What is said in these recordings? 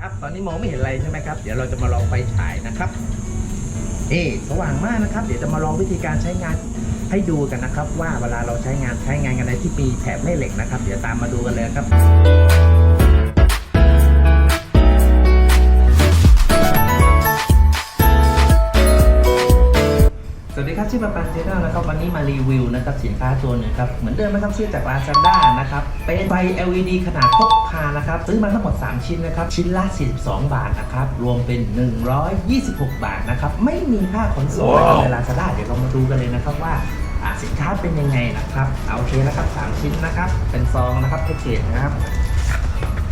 ครับตอนนี้มองไม่เห็นอะไรใช่ไหมครับ เดี๋ยวเราจะมาลองไฟฉายนะครับเอ๊สว่างมากนะครับ เดี๋ยวจะมาลองวิธีการใช้งานให้ดูกันนะครับ ว่าเวลาเราใช้งานใช้งานกันในที่มีแถบแม่เหล็กนะครับ เดี๋ยวตามมาดูกันเลยครับ ครับชื่อปันปันเจเนอร์นะครับวันนี้มารีวิวนะครับสินค้าตัวหนึ่งครับเหมือนเดิมนะครับซื้อจาก Lazada นะครับเป็นไฟ LED ขนาดพกพานะครับซื้อมาทั้งหมด 3 ชิ้นนะครับชิ้นละ 42 บาทนะครับรวมเป็น 126 บาทนะครับไม่มีค่าขนส่งนะครับใน Lazada เดี๋ยวเรามาดูกันเลยนะครับว่าอ่าสินค้าเป็นยังไงนะครับเอาโอเคนะครับ 3 ชิ้นนะครับเป็นซองนะครับแพ็กเกจนะครับ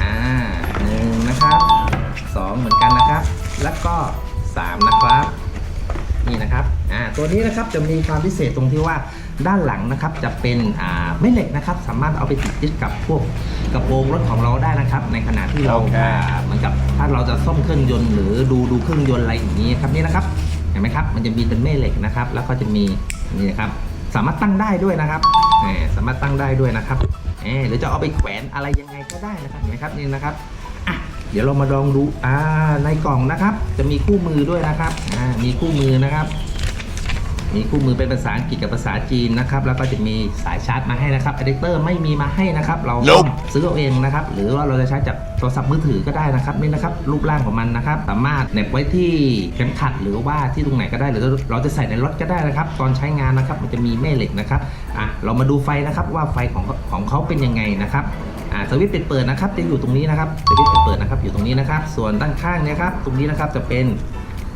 อ่าหนึ่งนะครับสองเหมือนกันนะครับ แล้วก็สามนะครับ นี่นะครับอ่าตัวนี้นะครับจะมีความพิเศษตรงที่ว่าด้านหลังนะครับจะเป็นอ่าไม่เหล็กนะครับ สามารถเอาไปติดยึดกับพวกกระโปรงรถของเราได้นะครับ ในขณะที่เราโอเค อ่าเหมือนกับถ้าเราจะซ่อมเครื่องยนต์หรือดูดูเครื่องยนต์อะไรอย่างนี้ครับนี่นะครับเห็นไหมครับมันจะมีเป็นแม่เหล็กนะครับ แล้วก็จะมีนี่นะครับสามารถตั้งได้ด้วยนะครับแหมสามารถตั้งได้ด้วยนะครับแหมหรือจะเอาไปแขวนอะไรยังไงก็ได้นะครับเห็นไหมครับนี่นะครับอะ เดี๋ยวเรามาลองดูอ่าในกล่องนะครับ จะมีคู่มือด้วยนะครับอ่ามีคู่มือนะครับ มีคู่มือเป็นภาษาอังกฤษกับภาษาจีนนะครับ แล้วก็จะมีสายชาร์จมาให้นะครับอะแดปเตอร์ไม่มีมาให้นะครับ เราต้อง Nope ซื้อเอาเองนะครับ หรือว่าเราจะใช้จากโทรศัพท์มือถือก็ได้นะครับนี่นะครับ รูปร่างของมันนะครับ สามารถเหน็บไว้ที่เข็มขัดหรือว่าที่ตรงไหนก็ได้ หรือเราจะใส่ในรถก็ได้นะครับ ตอนใช้งานนะครับ มันจะมีแม่เหล็กนะครับอะเรามาดูไฟนะครับว่าไฟของของเขาเป็นยังไงนะครับอ่าสวิตช์ปิดเปิดนะครับจะอยู่ตรงนี้นะครับสวิตช์ปิดเปิดนะครับอยู่ตรงนี้นะครับ ส่วนด้านข้างเนี่ยครับ ตรงนี้นะครับจะเป็น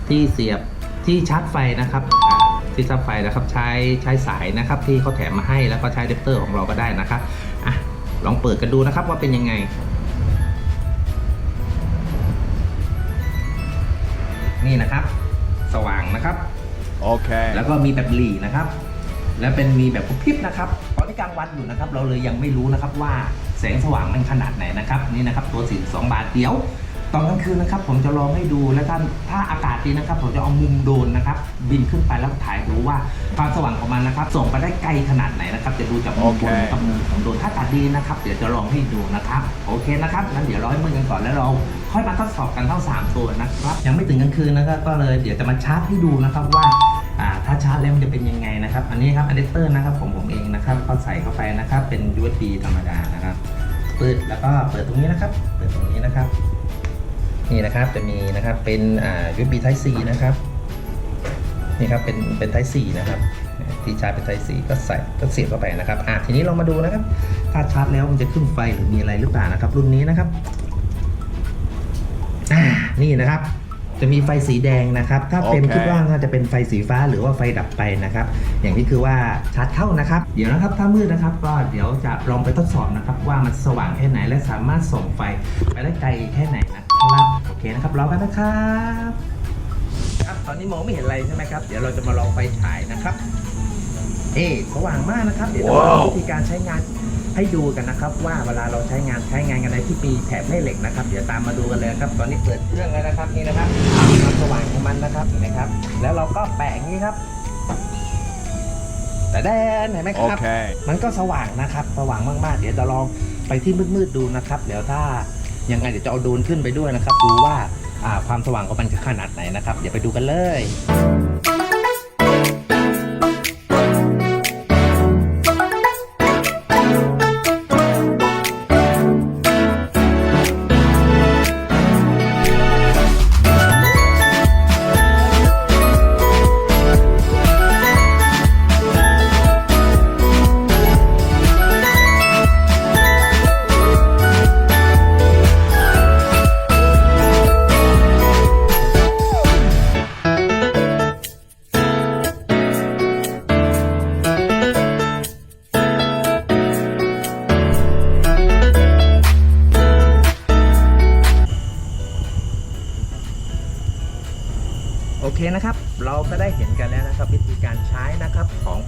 ที่เสียบที่ชาร์จไฟนะครับอ่าที่ชาร์จไฟนะครับใช้ใช้สายนะครับ ที่เขาแถมมาให้แล้วก็ใช้อะแดปเตอร์ของเราก็ได้นะครับอะลองเปิดกันดูนะครับว่าเป็นยังไง นี่นะครับ สว่างนะครับ Okay. แล้วก็มีแบบหลีนะครับ และเป็นมีแบบกระพริบนะครับ ตอนที่กลางวันอยู่นะครับ เราเลยยังไม่รู้นะครับว่า แสงสว่างมันขนาดไหนนะครับนี่นะครับตัว42บาทเดียวตอนกลางคืนนะครับผมจะลองให้ดูแล้วถ้าถ้าอากาศดีนะครับ ผมจะเอามุมโดรนนะครับ บินขึ้นไปแล้วถ่ายดูว่าความสว่างของมันนะครับ ส่งไปได้ไกลขนาดไหนนะครับ จะดูจากมุมบนโอเคกับมุมของโดรนถ้าอากาศดีนะครับ เดี๋ยวจะลองให้ดูนะครับ โอเคนะครับงั้นเดี๋ยวเราให้มือกันก่อนแล้วเราค่อยมาทดสอบกันทั้งสามตัวนะครับยังไม่ถึงกลางคืนนะครับก็เลยเดี๋ยวจะมาชาร์จให้ดูนะครับว่า อ่าถ้าชาร์จแล้วมันจะเป็นยังไงนะครับอันนี้ครับอะแดปเตอร์นะครับของผมเองนะครับก็ใส่เข้าไปนะครับเป็น USB ธรรมดานะครับเปิดแล้วก็เปิดตรงนี้นะครับ เปิดตรงนี้นะครับ นี่นะครับจะมีนะครับเป็นอ่า USB Type C นะครับนี่ครับเป็นเป็น Type C นะครับที่ชาร์จเป็น Type C ก็ใส่ก็เสียบเข้าไปนะครับอะทีนี้เรามาดูนะครับ ถ้าชาร์จแล้วมันจะขึ้นไฟหรือมีอะไรหรือเปล่านะครับ รุ่นนี้นะครับอ่านี่นะครับ จะมีไฟสีแดงนะครับ ถ้าเต็มโอเค คิดว่าน่าจะเป็นไฟสีฟ้าหรือว่าไฟดับไปนะครับ อย่างนี้คือว่าชาร์จเข้านะครับ เดี๋ยวนะครับถ้ามืดนะครับ ก็เดี๋ยวจะลองไปทดสอบนะครับ ว่ามันสว่างแค่ไหนและสามารถส่งไฟไปได้ไกลแค่ไหนนะครับโอเคนะครับรอกันนะครับ ครับตอนนี้มองไม่เห็นอะไรใช่ไหมครับ เดี๋ยวเราจะมาลองไฟฉายนะครับ เอ๊ะสว่างมากนะครับ เดี๋ยวจะมาลองว้าว วิธีการใช้งาน ให้ดูกันนะครับว่าเวลาเราใช้งานใช้งานกันในที่มีแถบแม่เหล็กนะครับ เดี๋ยวตามมาดูกันเลยครับ ตอนนี้เปิดเครื่องแล้วนะครับนี่นะครับความสว่างของมันนะครับเห็นไหมครับ แล้วเราก็แปะอย่างนี้ครับแต่แดนเห็นไหมครับ Okay. มันก็สว่างนะครับ สว่างมากๆ เดี๋ยวจะลองไปที่มืดๆดูนะครับ เดี๋ยวถ้ายังไงเดี๋ยวจะเอาโดรนขึ้นไปด้วยนะครับ ดูว่าอ่าความสว่างของมันจะขนาดไหนนะครับ เดี๋ยวไปดูกันเลย นะครับ เราก็ได้เห็นกันแล้วนะครับ วิธีการใช้นะครับของ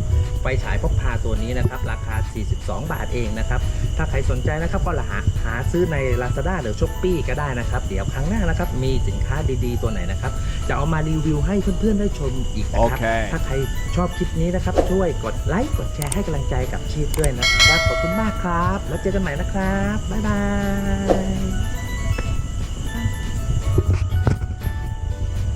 ไฟฉายพกพาตัวนี้นะครับ ราคา 42 บาทเองนะครับ ถ้าใครสนใจนะครับก็หาหาซื้อใน Lazada หรือ s h อ p e e ก็ได้นะครับ เดี๋ยวครั้งหน้านะครับ มีสินค้าดีๆตัวไหนนะครับ จะเอามารีวิวให้เพื่อนๆได้ชมอีกนะครับโอเคถ้าใครชอบคลิปนี้นะครับ ช่วยกดไลค์กดแชร์ให้กำลังใจกับชีพด้วยนะครับขอบคุณมากครับ แล้วเจอกันใหม่นะครับบ๊ายบาย